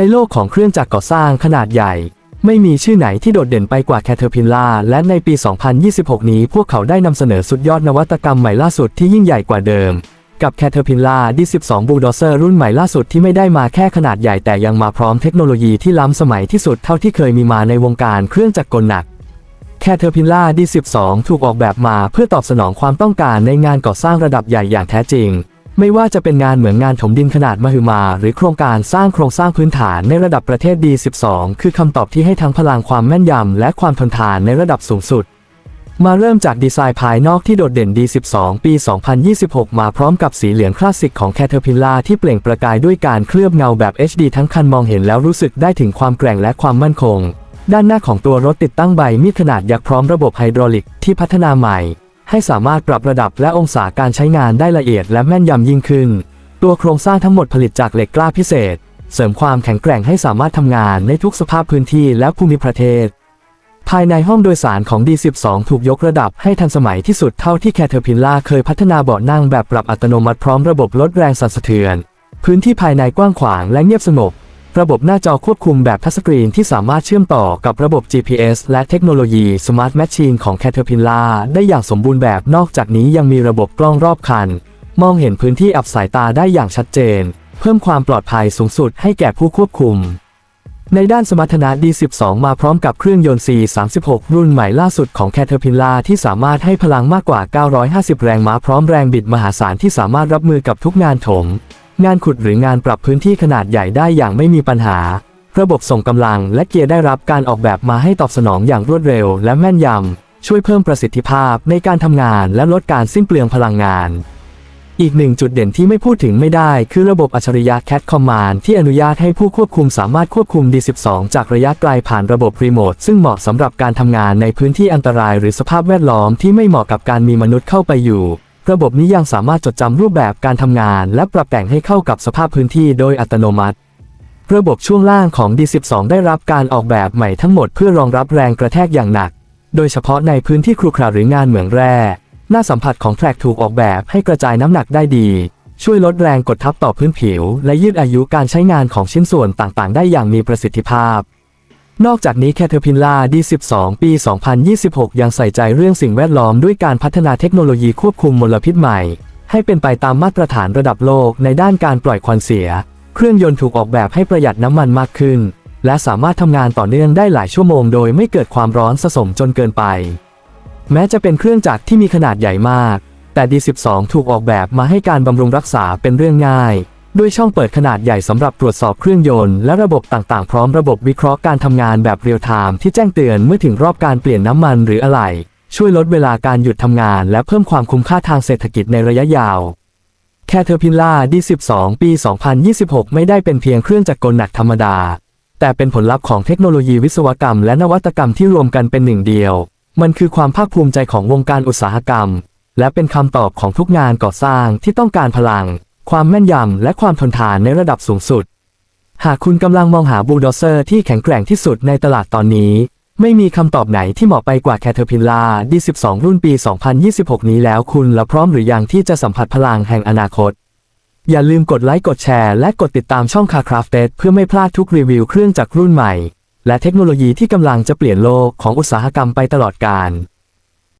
ในโลกของเครื่องจักรก่อสร้างขนาดใหญ่ ไม่มีชื่อไหนที่โดดเด่นไปกว่า Caterpillar และในปี 2026 นี้พวกเขาได้นำเสนอสุดยอดนวัตกรรมใหม่ล่าสุดที่ยิ่งใหญ่กว่าเดิม กับ Caterpillar D12 Bulldozer รุ่นใหม่ล่าสุดที่ไม่ได้มาแค่ขนาดใหญ่แต่ยังมาพร้อมเทคโนโลยีที่ล้ำสมัยที่สุดเท่าที่เคยมีมาในวงการเครื่องจักรกลหนัก Caterpillar D12 ถูกออกแบบมาเพื่อตอบสนองความต้องการในงานก่อสร้างระดับใหญ่อย่างแท้จริง ไม่ว่าจะเป็นงานเหมือนงานถมดินขนาดมหึมา หรือโครงการสร้างโครงสร้างพื้นฐานในระดับประเทศ D12 คือคำตอบที่ให้ทั้งพลังความแม่นยำและความทนทานในระดับสูงสุด มาเริ่มจากดีไซน์ภายนอกที่โดดเด่น D12 ปี 2026 มาพร้อมกับสีเหลืองคลาสสิกของ Caterpillar ที่เปล่งประกายด้วยการเคลือบเงาแบบ HD ทั้งคันมองเห็นแล้วรู้สึกได้ถึงความแกร่งและความมั่นคง ด้านหน้าของตัวรถติดตั้งใบมีดขนาดยักษ์พร้อมระบบไฮดรอลิกที่พัฒนาใหม่ ให้สามารถปรับระดับและองศาการใช้งานได้ละเอียดและแม่นยำยิ่งขึ้น ตัวโครงสร้างทั้งหมดผลิตจากเหล็กกล้าพิเศษ เสริมความแข็งแกร่งให้สามารถทำงานในทุกสภาพพื้นที่และภูมิประเทศ ภายในห้องโดยสารของ D12 ถูกยกระดับให้ทันสมัยที่สุดเท่าที่ Caterpillar เคยพัฒนาเบาะนั่งแบบปรับอัตโนมัติพร้อมระบบลดแรงสั่นสะเทือน พื้นที่ภายในกว้างขวางและเงียบสงบ ระบบหน้าจอควบคุมแบบทัชสกรีนที่สามารถเชื่อมต่อกับระบบ GPS และเทคโนโลยี Smart Machine ของ Caterpillar ได้อย่างสมบูรณ์แบบนอกจากนี้ยังมีระบบกล้องรอบคัน มองเห็นพื้นที่อับสายตาได้อย่างชัดเจน เพิ่มความปลอดภัยสูงสุดให้แก่ผู้ควบคุม ในด้านสมรรถนะ D12 มาพร้อมกับเครื่องยนต์ C36 รุ่นใหม่ล่าสุดของ Caterpillar ที่สามารถให้พลังมากกว่า 950 แรงม้าพร้อมแรงบิดมหาศาลที่สามารถรับมือกับทุกงานถม งานขุดหรืองานปรับพื้นที่ขนาดใหญ่ได้อย่างไม่มีปัญหา ระบบส่งกำลังและเกียร์ได้รับการออกแบบมาให้ตอบสนองอย่างรวดเร็วและแม่นยำ ช่วยเพิ่มประสิทธิภาพในการทำงานและลดการสิ้นเปลืองพลังงาน อีกหนึ่งจุดเด่นที่ไม่พูดถึงไม่ได้ คือระบบอัจฉริยะ Cat Command ที่อนุญาตให้ผู้ควบคุมสามารถควบคุม D12 จากระยะไกลผ่านระบบรีโมทซึ่งเหมาะสำหรับการทำงานในพื้นที่อันตราย หรือสภาพแวดล้อมที่ไม่เหมาะกับการมีมนุษย์เข้าไปอยู่ ระบบนี้ยังสามารถจดจำรูปแบบการทำงาน และปรับแต่งให้เข้ากับสภาพพื้นที่โดยอัตโนมัติ ระบบช่วงล่างของ D12 ได้รับการออกแบบใหม่ทั้งหมดเพื่อรองรับแรงกระแทกอย่างหนัก โดยเฉพาะในพื้นที่ครุขระหรืองานเหมืองแร่หน้าสัมผัสของแทร็กถูกออกแบบให้กระจายน้ำหนักได้ดี ช่วยลดแรงกดทับต่อพื้นผิว และยืดอายุการใช้งานของชิ้นส่วนต่างๆ ได้อย่างมีประสิทธิภาพ นอกจากนี้ Caterpillar D12 ปี 2026 ยังใส่ใจเรื่องสิ่งแวดล้อมด้วยการพัฒนาเทคโนโลยีควบคุมมลพิษใหม่ ให้เป็นไปตามมาตรฐานระดับโลกในด้านการปล่อยควันเสีย เครื่องยนต์ถูกออกแบบให้ประหยัดน้ำมันมากขึ้น และสามารถทำงานต่อเนื่องได้หลายชั่วโมงโดยไม่เกิดความร้อนสะสมจนเกินไป แม้จะเป็นเครื่องจักรที่มีขนาดใหญ่มาก แต่ D12 ถูกออกแบบมาให้การบำรุงรักษาเป็นเรื่องง่าย ด้วยช่องเปิดขนาดใหญ่สำหรับตรวจสอบเครื่องยนต์และระบบต่างๆ พร้อมระบบวิเคราะห์การทำงานแบบเรียลไทม์ที่แจ้งเตือนเมื่อถึงรอบการเปลี่ยนน้ำมันหรืออะไหล่ช่วยลดเวลาการหยุดทำงาน และเพิ่มความคุ้มค่าทางเศรษฐกิจในระยะยาว Caterpillar D12 ปี 2026 ไม่ได้เป็นเพียงเครื่องจักรกลหนักธรรมดา แต่เป็นผลลัพธ์ของเทคโนโลยีวิศวกรรมและนวัตกรรมที่รวมกันเป็นหนึ่งเดียว มันคือความภาคภูมิใจของวงการอุตสาหกรรม และเป็นคำตอบของทุกงานก่อสร้างที่ต้องการพลัง ความแม่นยำและความทนทานในระดับสูงสุด หากคุณกำลังมองหาบูลโดเซอร์ที่แข็งแกร่งที่สุดในตลาดตอนนี้ ไม่มีคำตอบไหนที่เหมาะไปกว่า Caterpillar D12 รุ่นปี 2026 นี้แล้วคุณละพร้อมหรือยังที่จะสัมผัสพลังแห่งอนาคต อย่าลืมกดไลค์กดแชร์และกดติดตามช่อง Car Crafted เพื่อไม่พลาดทุกรีวิวเครื่องจักรรุ่นใหม่ และเทคโนโลยีที่กำลังจะเปลี่ยนโลกของอุตสาหกรรมไปตลอดกาล